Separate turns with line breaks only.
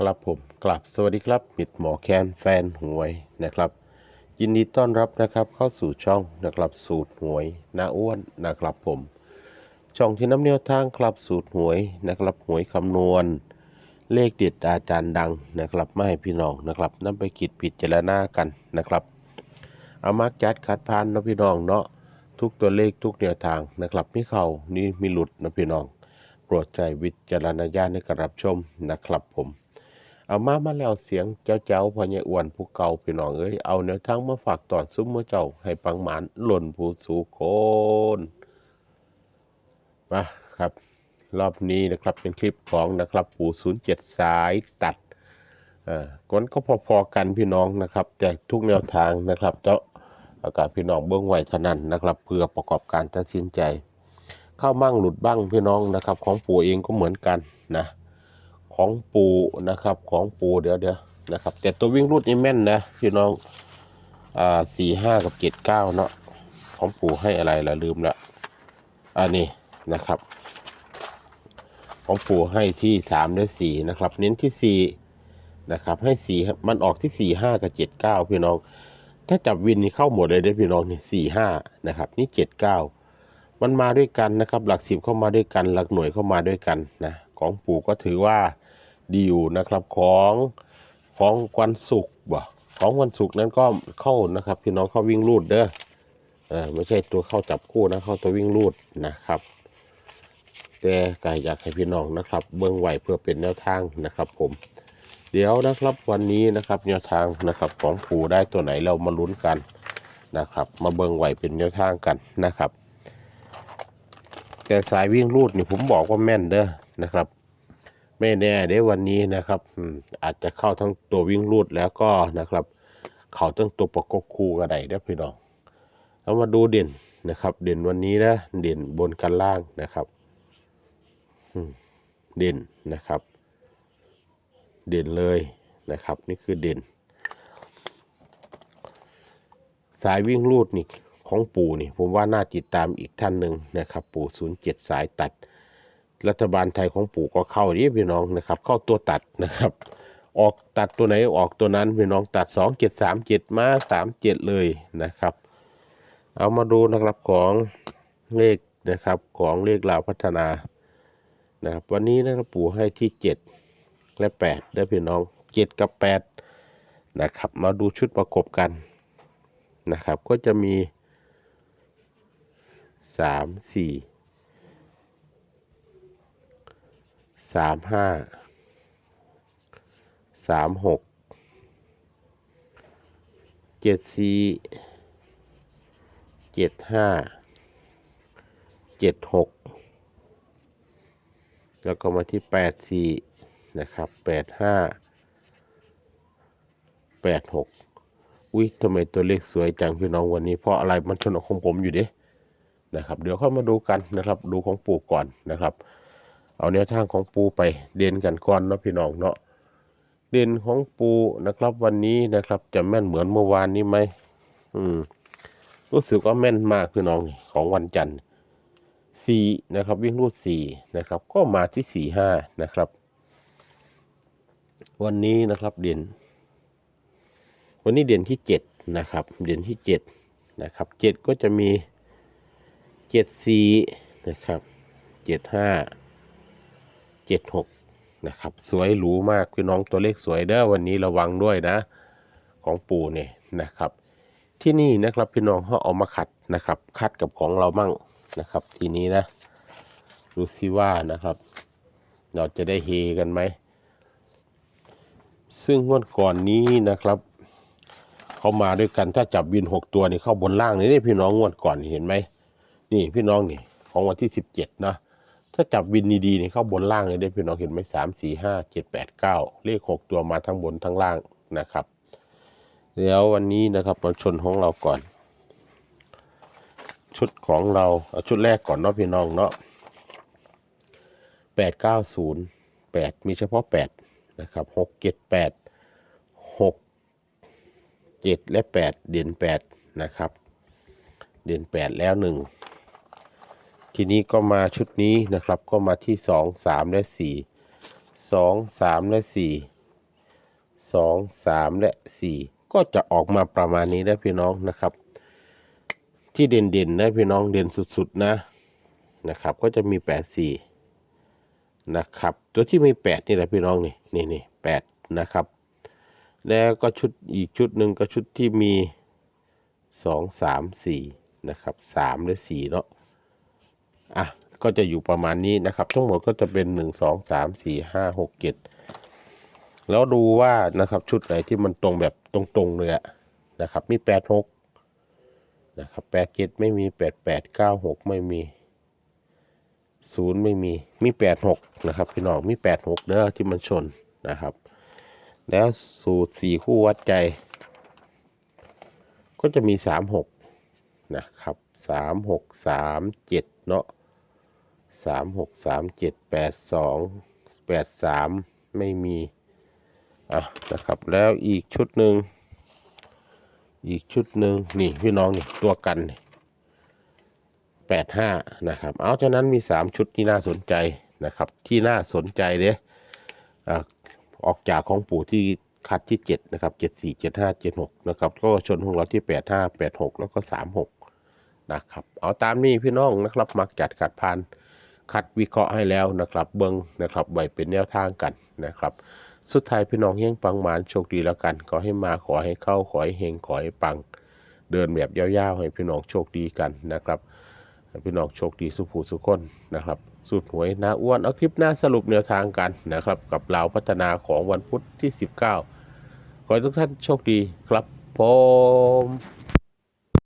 ครับผมกลับสวัสดีครับมิดหมอแคนแฟนหวยนะครับ ยินดีต้อนรับนะครับเข้าสู่ช่องนะครับสูตรหวยนาอ้วนนะครับผม ช่องที่น้ำเนียวทางครับสูตรหวยนะครับหวยคำนวณ เลขเด็ดอาจารย์ดังนะครับไม่ให้พี่น้องนะครับนำไปคิดผิดเจรณากันนะครับเอามักจัดคัดพานนะพี่น้องเนาะทุกตัวเลขทุกแนวทางนะครับมีเขานี่มีหลุดนะพี่น้องโปรดใจวิจารณญาณในการรับชมนะครับผม เอามามาแล้วเสียงเจ้าเจ้าพ่อใหญ่อ้วนผู้เก่าพี่น้องเอ้ยเอาแนวทางมาฝากตอนซุ้มมือเจ้าให้ปังหมานหล่นผู้สู่คนมาครับ รอบนี้นะครับเป็นคลิปของนะครับปู่07สายตัดอ่อมันก็พอๆกันพี่น้องนะครับแต่ทุกแนวทางนะครับเจ้าอากาศพี่น้องเบื้องไหวเท่านั้นนะครับ เพื่อประกอบการตัดสินใจ เข้าบ้างหลุดบ้างพี่น้องนะครับ ของปู่เองก็เหมือนกันนะ ของปูนะครับของปูเดี๋ยวเดี๋ยวนะครับ แต่ตัววิ่งรูดนี่แม่นนะพี่น้องอ่าสี่ห้ากับเจ็ดเก้าเนาะของปูให้อะไรละลืมละอันนี้นะครับ ของปูให้ที่สามและสี่นะครับ เน้นที่สี่นะครับ ให้สี่มันออกที่สี่ห้ากับเจ็ดเก้าพี่น้อง ถ้าจับวินนี่เข้าหมดเลยได้พี่น้องนี่สี่ห้านะครับ นี่เจ็ดเก้ามันมาด้วยกันนะครับ หลักสิบเข้ามาด้วยกัน หลักหน่วยเข้ามาด้วยกันนะของปู่ก็ถือว่า ดีอยู่นะครับของของวันศุกร์บ่ของวันศุกร์นั้นก็เข้านะครับ พี่น้องเข้าวิ่งรูดเด้อเออไม่ใช่ตัวเข้าจับคู่นะเข้าตัววิ่งรูดนะครับแต่ก็อยากให้พี่น้องนะครับ เบื้องไหวเพื่อเป็นแนวทางนะครับ ผม เดี๋ยวนะครับวันนี้นะครับแนวทางนะครับของปู่ได้ตัวไหนเรามาลุ้นกันนะครับ มาเบื้องไหวเป็นแนวทางกันนะครับ แต่สายวิ่งรูดนี่ผมบอกว่าแม่นเด้อนะครับ ไม่แน่เด้วันนี้นะครับอาจจะเข้าทั้งตัววิ่งรูดแล้วก็นะครับ เข้าทั้งตัวประกบคู่ก็ได้เด้พี่น้องเรามาดูเด่นนะครับ เด่นวันนี้นะเด่นบนกันล่างนะครับเด่นนะครับ เด่นเลยนะครับ นี่คือเด่น สายวิ่งรูดนี่ของปู่นี่ ผมว่าน่าติดตามอีกท่านหนึ่งนะครับ ปู่ศูนย์เจ็ดสายตัด รัฐบาลไทยของปู่ก็เข้าดิพี่น้องนะครับ เข้าตัวตัดนะครับ ออกตัดตัวไหนออกตัวนั้นพี่น้องตัดสองเจ็ดสามเจ็ดมาสามเจ็ดเลยนะครับ เอามาดูนะครับของเลขนะครับของเลขลาวพัฒนานะครับวันนี้นะครับปู่ให้ที่เจ็ดและแปดได้พี่น้องเจ็ดกับแปดนะครับมาดูชุดประกบกันนะครับ ก็จะมีสามสี่ สามห้าสามหกเจ็ดสี่เจ็ดห้าเจ็ดหกแล้วก็มาที่แปดสี่นะครับแปดห้าแปดหกอุ้ยทำไมตัวเลขสวยจังพี่น้องวันนี้เพราะอะไรมันชนกับของผมอยู่เด้นะครับ เดี๋ยวเข้ามาดูกันนะครับ ดูของปู่ก่อนนะครับ เอาแนวทางของปูไปเด่นกันก่อนเนาะพี่น้องเนาะเด่นของปูนะครับวันนี้นะครับจะแม่นเหมือนเมื่อวานนี้ไหมอืมรู้สึกว่าแม่นมากพี่น้องนี่ของวันจันทร์สี่นะครับ วิ่งรูดสี่นะครับ ก็มาที่สี่ห้านะครับ วันนี้นะครับเด่นวันนี้เด่นที่เจ็ดนะครับ เด่นที่เจ็ดนะครับเจ็ดก็จะมีเจ็ดสี่นะครับเจ็ดห้า เจ็ดหกนะครับ สวยหรูมากพี่น้องตัวเลขสวยเด้อวันนี้ระวังด้วยนะ ของปู่เนี่ยนะครับ ที่นี่นะครับพี่น้องเขาเอามาขัดนะครับคัดกับของเรามั่งนะครับ ทีนี้นะดูซิว่านะครับ เราจะได้เฮกันไหมซึ่งงวดก่อนนี้นะครับเขามาด้วยกันถ้าจับวินหกตัวนี่เข้าบนล่างนี่นี่พี่น้องงวดก่อนเห็นไหมนี่พี่น้องนี่ของวันที่สิบเจ็ดนะ ถ้าจับวินดีๆนี่เข้าบนล่างเลยได้พี่น้องเห็นไหมสามสี่ห้าเจ็ดแปดเก้าเลขหกตัวมาทั้งบนทั้งล่างนะครับเดี๋ยววันนี้นะครับมาชนของเราก่อน ชุดของเราเอาชุดแรกก่อนเนาะพี่น้องเนาะแปดเก้าศูนย์แปดมีเฉพาะแปดนะครับหกเจ็ดแปดหกเจ็ดและแปดเด่นแปดนะครับ เด่นแปดแล้วหนึ่ง ทีนี้ก็มาชุดนี้นะครับ ก็มาที่สองสามและสี่สองสามและสี่สองสามและสี่ก็จะออกมาประมาณนี้นะพี่น้องนะครับ ที่เด่นๆนะพี่น้องเด่นสุดๆนะนะครับ ก็จะมีแปดสี่นะครับ ตัวที่มีแปดนี่แหละพี่น้องนี่นี่นี่แปดนะครับ แล้วก็ชุดอีกชุดหนึ่งก็ชุดที่มีสองสามสี่นะครับสามและสี่เนาะ อะก็จะอยู่ประมาณนี้นะครับ ทั้งหมดก็จะเป็นหนึ่งสองสามสี่ห้าหกเจ็ดแล้วดูว่านะครับชุดไหนที่มันตรงแบบตรงๆเลยอะนะครับ มีแปดหกนะครับแปดเจ็ดไม่มีแปดแปดเก้าหกไม่มีศูนย์ไม่มีมีแปดหกนะครับพี่น้องมีแปดหกเด้อที่มันชนนะครับ แล้วสูตรสี่คู่วัดใจ ก็จะมีสามหกนะครับสามหกสามเจ็ดเนาะ สามหกสามเจ็ดแปดสองแปดสามไม่มีอะนะครับแล้วอีกชุดหนึ่งอีกชุดหนึ่งนี่พี่น้องนี่ตัวกันแปดห้านะครับ เอาฉะนั้นมีสามชุดที่น่าสนใจนะครับที่น่าสนใจเด้อะออกจากของปู่ที่คัดที่เจ็ดนะครับเจ็ดสี่เจ็ดห้าเจ็ดหกนะครับก็ชนของเราที่แปดห้าแปดหกแล้วก็สามหกนะครับ เอาตามนี้พี่น้องนะครับมักจัดขัดพาน คัดวิเคราะห์ให้แล้วนะครับ เบิ้งนะครับไว้เป็นแนวทางกันนะครับ สุดท้ายพี่น้องเฮงปังหมานโชคดีแล้วกัน ขอให้มาขอให้เข้าขอให้เฮงขอให้ปัง เดินแบบยาวๆให้พี่น้องโชคดีกันนะครับพี่น้องโชคดีสุขูสุขคนนะครับสุดหวยนาอ้วนเอาคลิปหน้าสรุปแนวทางกันนะครับ กับเราพัฒนาของวันพุธที่ 19 ขอให้ทุกท่านโชคดีครับผม